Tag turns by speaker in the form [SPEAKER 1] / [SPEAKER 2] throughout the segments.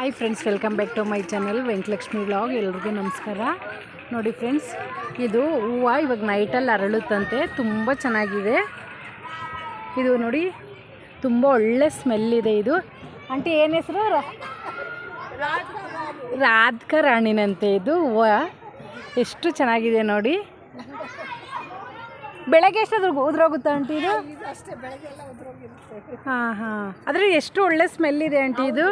[SPEAKER 1] Hi friends welcome back to my channel Venkatalakshmi blog ಎಲ್ರಿಗೂ ನಮಸ್ಕಾರ. ನೋಡಿ ಫ್ರೆಂಡ್ಸ್ ಇದು ಹೂವು ಇವಾಗ ನೈಟಲ್ಲಿ ಅರಳುತ್ತಂತೆ, ತುಂಬ ಚೆನ್ನಾಗಿದೆ. ಇದು ನೋಡಿ, ತುಂಬ ಒಳ್ಳೆ ಸ್ಮೆಲ್ ಇದೆ ಇದು. ಆಂಟಿ ಏನು ಹೆಸರು? ರಾಧಕ ರಾಣಿನಂತೆ ಇದು ಹೂವು. ಎಷ್ಟು ಚೆನ್ನಾಗಿದೆ ನೋಡಿ. ಬೆಳಗ್ಗೆ ಎಷ್ಟು ಉದ್ರೋಗುತ್ತಾ ಆಂಟಿ ಇದು? ಹಾಂ ಹಾಂ. ಆದರೆ ಎಷ್ಟು ಒಳ್ಳೆ ಸ್ಮೆಲ್ ಇದೆ ಆಂಟಿ ಇದು.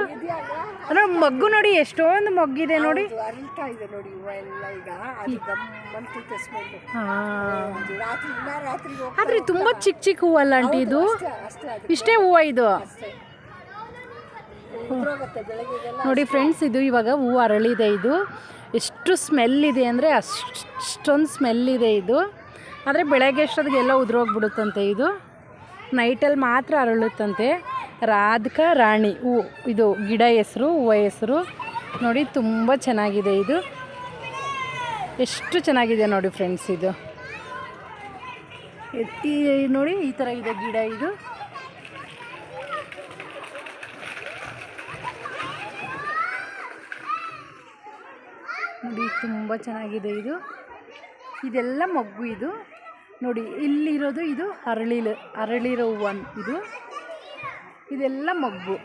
[SPEAKER 1] ಅಂದ್ರೆ ಮಗ್ಗು ನೋಡಿ ಎಷ್ಟೊಂದು ಮಗ್ಗಿದೆ ನೋಡಿ.
[SPEAKER 2] ಆದ್ರೆ ಇದೆ ನೋಡಿ ಹೂವು ಎಲ್ಲ ಈಗ. ಅದು ಗಮ್ಮಂತಿತ್ತು ಸ್ಮೆಲ್
[SPEAKER 1] ಹಾಂ.
[SPEAKER 2] ರಾತ್ರಿ ಇಲ್ಲ
[SPEAKER 1] ಆದರೆ ತುಂಬ ಚಿಕ್ಕ ಚಿಕ್ಕ ಹೂವಲ್ಲ ಆಂಟಿ ಇದು?
[SPEAKER 2] ಅಷ್ಟೇ ಅಷ್ಟೇ ಅದು.
[SPEAKER 1] ಇಷ್ಟೇ ಹೂವು ಇದು?
[SPEAKER 2] ಅಷ್ಟೇ. ಉದ್ರೋಗುತ್ತೆ ಬೆಳಗ್ಗೆಗೆಲ್ಲ
[SPEAKER 1] ನೋಡಿ ಫ್ರೆಂಡ್ಸ್ ಇದು ಇವಾಗ ಹೂವು ಅರಳಿದೆ ಇದು. ಎಷ್ಟು ಸ್ಮೆಲ್ ಇದೆ ಅಂದರೆ ಅಷ್ಟೊಂದು ಸ್ಮೆಲ್ ಇದೆ ಇದು. ಆದರೆ ಬೆಳಗ್ಗೆ ಎಷ್ಟೊತ್ತಿಗೆ ಎಲ್ಲ ಉದುರೋಗ್ಬಿಡುತ್ತಂತೆ ಇದು? ನೈಟಲ್ಲಿ ಮಾತ್ರ ಅರಳುತ್ತಂತೆ. ರಾಧಿಕ, ರಾಣಿ, ಹೂ, ಇದು ಗಿಡ ಹೆಸರು, ಹೂವು ಹೆಸರು. ನೋಡಿ, ತುಂಬ ಚೆನ್ನಾಗಿದೆ ಇದು. ಎಷ್ಟು ಚೆನ್ನಾಗಿದೆ ನೋಡಿ ಫ್ರೆಂಡ್ಸ್ ಇದು. ನೋಡಿ, ಈ ಥರ ಇದೆ ಗಿಡ ಇದು. ನೋಡಿ, ತುಂಬ ಚೆನ್ನಾಗಿದೆ ಇದು. ಇದೆಲ್ಲ ಮಗ್ಗು ಇದು. ನೋಡಿ, ಇಲ್ಲಿರೋದು ಇದು ಅರಳಿಲು, ಅರಳಿರೋ ಒನ್ ಇದು. ಇದೆಲ್ಲ ಮಗ್ಗು.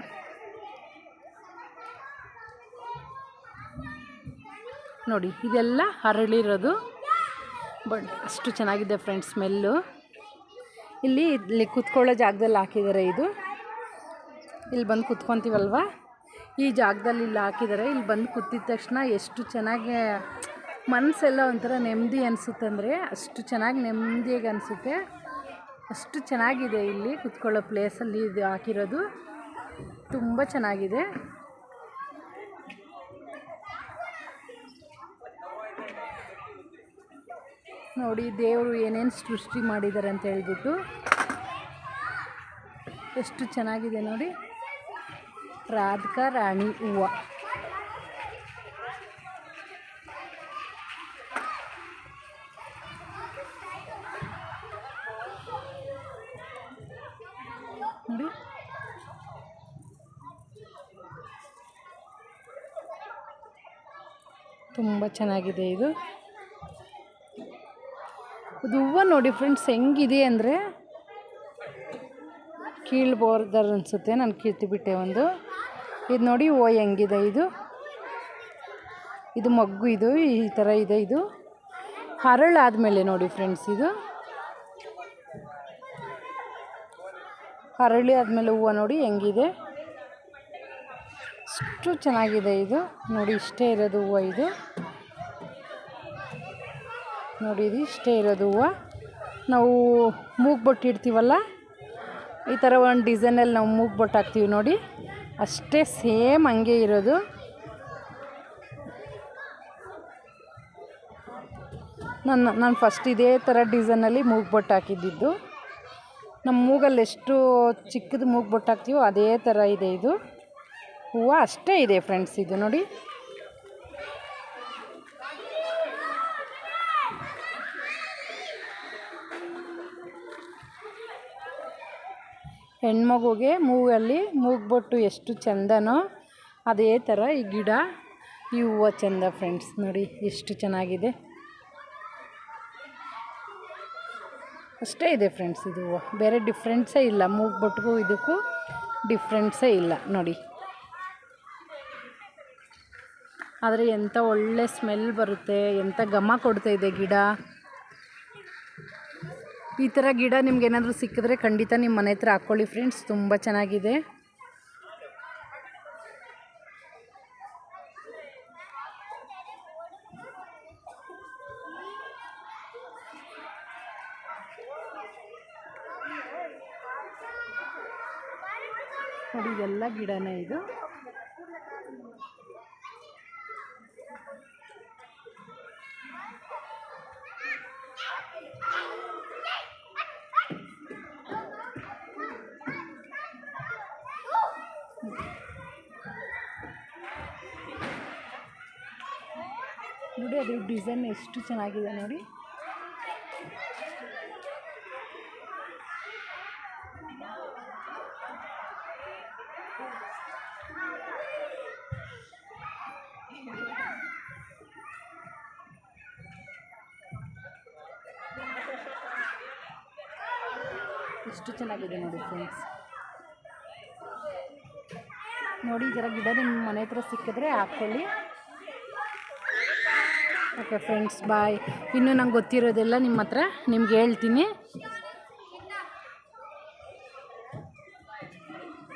[SPEAKER 1] ನೋಡಿ, ಇದೆಲ್ಲ ಅರಳಿರೋದು. ಬಟ್ ಅಷ್ಟು ಚೆನ್ನಾಗಿದೆ ಫ್ರೆಂಡ್ಸ್, ಸ್ಮೆಲ್ಲು. ಇಲ್ಲಿ ಇಲ್ಲಿ ಕೂತ್ಕೊಳ್ಳೋ ಜಾಗದಲ್ಲಿ ಹಾಕಿದ್ದಾರೆ ಇದು. ಇಲ್ಲಿ ಬಂದು ಕೂತ್ಕೊತೀವಲ್ವ? ಈ ಜಾಗದಲ್ಲಿ ಇಲ್ಲಿ ಹಾಕಿದ್ದಾರೆ. ಇಲ್ಲಿ ಬಂದು ಕೂತಿದ ತಕ್ಷಣ ಎಷ್ಟು ಚೆನ್ನಾಗಿ ಮನಸ್ಸೆಲ್ಲ ಒಂಥರ ನೆಮ್ಮದಿ ಅನಿಸುತ್ತೆ ಅಂದರೆ ಅಷ್ಟು ಚೆನ್ನಾಗಿ ನೆಮ್ಮದಿಯಾಗಿ ಅನಿಸುತ್ತೆ. ಅಷ್ಟು ಚೆನ್ನಾಗಿದೆ ಇಲ್ಲಿ ಕುತ್ಕೊಳ್ಳೋ ಪ್ಲೇಸಲ್ಲಿ ಇದು ಹಾಕಿರೋದು. ತುಂಬ ಚೆನ್ನಾಗಿದೆ. ನೋಡಿ, ದೇವರು ಏನೇನು ಸೃಷ್ಟಿ ಮಾಡಿದ್ದಾರೆ ಅಂತ ಹೇಳ್ಬಿಟ್ಟು. ಎಷ್ಟು ಚೆನ್ನಾಗಿದೆ ನೋಡಿ. ರಾಧಿಕಾ ರಾಣಿ ಹೂವು. ನೋಡಿ ತುಂಬ ಚೆನ್ನಾಗಿದೆ ಇದು. ಇದು ಹೂವ ನೋಡಿ ಫ್ರೆಂಡ್ಸ್ ಹೆಂಗಿದೆ ಅಂದರೆ ಕೀಳ್ಬೋರ್ದಾರ ಅನಿಸುತ್ತೆ, ನಾನು ಕೀಳ್ತಿಬಿಟ್ಟೆ ಒಂದು. ಇದು ನೋಡಿ ಹೂವು ಹೆಂಗಿದೆ ಇದು. ಇದು ಮಗ್ಗು ಇದು, ಈ ಥರ ಇದೆ ಇದು. ಹರಳಾದಮೇಲೆ ನೋಡಿ ಫ್ರೆಂಡ್ಸ್ ಇದು. ಹರಳಿ ಆದಮೇಲೆ ಹೂವು ನೋಡಿ ಹೆಂಗಿದೆ. ಅಷ್ಟು ಚೆನ್ನಾಗಿದೆ ಇದು. ನೋಡಿ ಇಷ್ಟೇ ಇರೋದು ಹೂವು ಇದು. ನೋಡಿ ಇದು ಇಷ್ಟೇ ಇರೋದು ಹೂವು. ನಾವು ಮೂಗು ಬೊಟ್ಟು ಇಡ್ತೀವಲ್ಲ, ಈ ಥರ ಒಂದು ಡಿಸೈನಲ್ಲಿ ನಾವು ಮೂಗು ಬೊಟ್ಟು ಹಾಕ್ತೀವಿ ನೋಡಿ. ಅಷ್ಟೇ ಸೇಮ್ ಹಂಗೆ ಇರೋದು. ನನ್ನ, ನಾನು ಫಸ್ಟ್ ಇದೇ ಥರ ಡಿಸೈನಲ್ಲಿ ಮೂಗು ಬೊಟ್ಟು ಹಾಕಿದ್ದಿದ್ದು ನಮ್ಮ ಮೂಗಲ್ಲಿ ಎಷ್ಟು ಚಿಕ್ಕದು ಮೂಗು ಬೊಟ್ಟು ಹಾಕ್ತೀವೋ ಅದೇ ಥರ ಇದೆ ಇದು. ಹೂವು ಅಷ್ಟೇ ಇದೆ ಫ್ರೆಂಡ್ಸ್ ಇದು ನೋಡಿ. ಹೆಣ್ಮಗುಗೆ ಮೂಗಲ್ಲಿ ಮೂಗ್ಬೊಟ್ಟು ಎಷ್ಟು ಚಂದನೋ ಅದೇ ಥರ ಈ ಗಿಡ ಈ ಹೂವು ಚೆಂದ ಫ್ರೆಂಡ್ಸ್ ನೋಡಿ ಎಷ್ಟು ಚೆನ್ನಾಗಿದೆ. ಅಷ್ಟೇ ಇದೆ ಫ್ರೆಂಡ್ಸ್ ಇದು ಬೇರೆ ಡಿಫ್ರೆನ್ಸೇ ಇಲ್ಲ. ಮೂಗ್ಬೊಟ್ಟಿಗೂ ಇದಕ್ಕೂ ಡಿಫ್ರೆನ್ಸೇ ಇಲ್ಲ ನೋಡಿ. ಆದರೆ ಎಂಥ ಒಳ್ಳೆ ಸ್ಮೆಲ್ ಬರುತ್ತೆ ಎಂಥ ಘಮ ಕೊಡ್ತಾ ಇದೆ ಗಿಡ. ಈ ಥರ ಗಿಡ ನಿಮ್ಗೆ ಏನಾದರೂ ಸಿಕ್ಕಿದ್ರೆ ಖಂಡಿತ ನಿಮ್ಮ ಮನೆ ಹತ್ರ ಹಾಕ್ಕೊಳ್ಳಿ ಫ್ರೆಂಡ್ಸ್ ತುಂಬ ಚೆನ್ನಾಗಿದೆ. ನೋಡಿ ಇದೆಲ್ಲ ಗಿಡನೇ ಇದು. ನೋಡಿ ಅದು ಡಿಸೈನ್ ಎಷ್ಟು ಚೆನ್ನಾಗಿದೆ ನೋಡಿ. ಎಷ್ಟು ಚೆನ್ನಾಗಿದೆ ನೋಡಿ ಫ್ರೆಂಡ್ಸ್ ನೋಡಿ, ಈ ಗಿಡ ನಿಮ್ಮ ಮನೆ ಹತ್ರ ಸಿಕ್ಕಿದ್ರೆ ಹಾಕ್ಕೊಳ್ಳಿ. ಓಕೆ ಫ್ರೆಂಡ್ಸ್ ಬಾಯ್ ಇನ್ನೂ ನಂಗೆ ಗೊತ್ತಿರೋದೆಲ್ಲ ನಿಮ್ಮ ಹತ್ರ, ನಿಮ್ಗೆ ಹೇಳ್ತೀನಿ.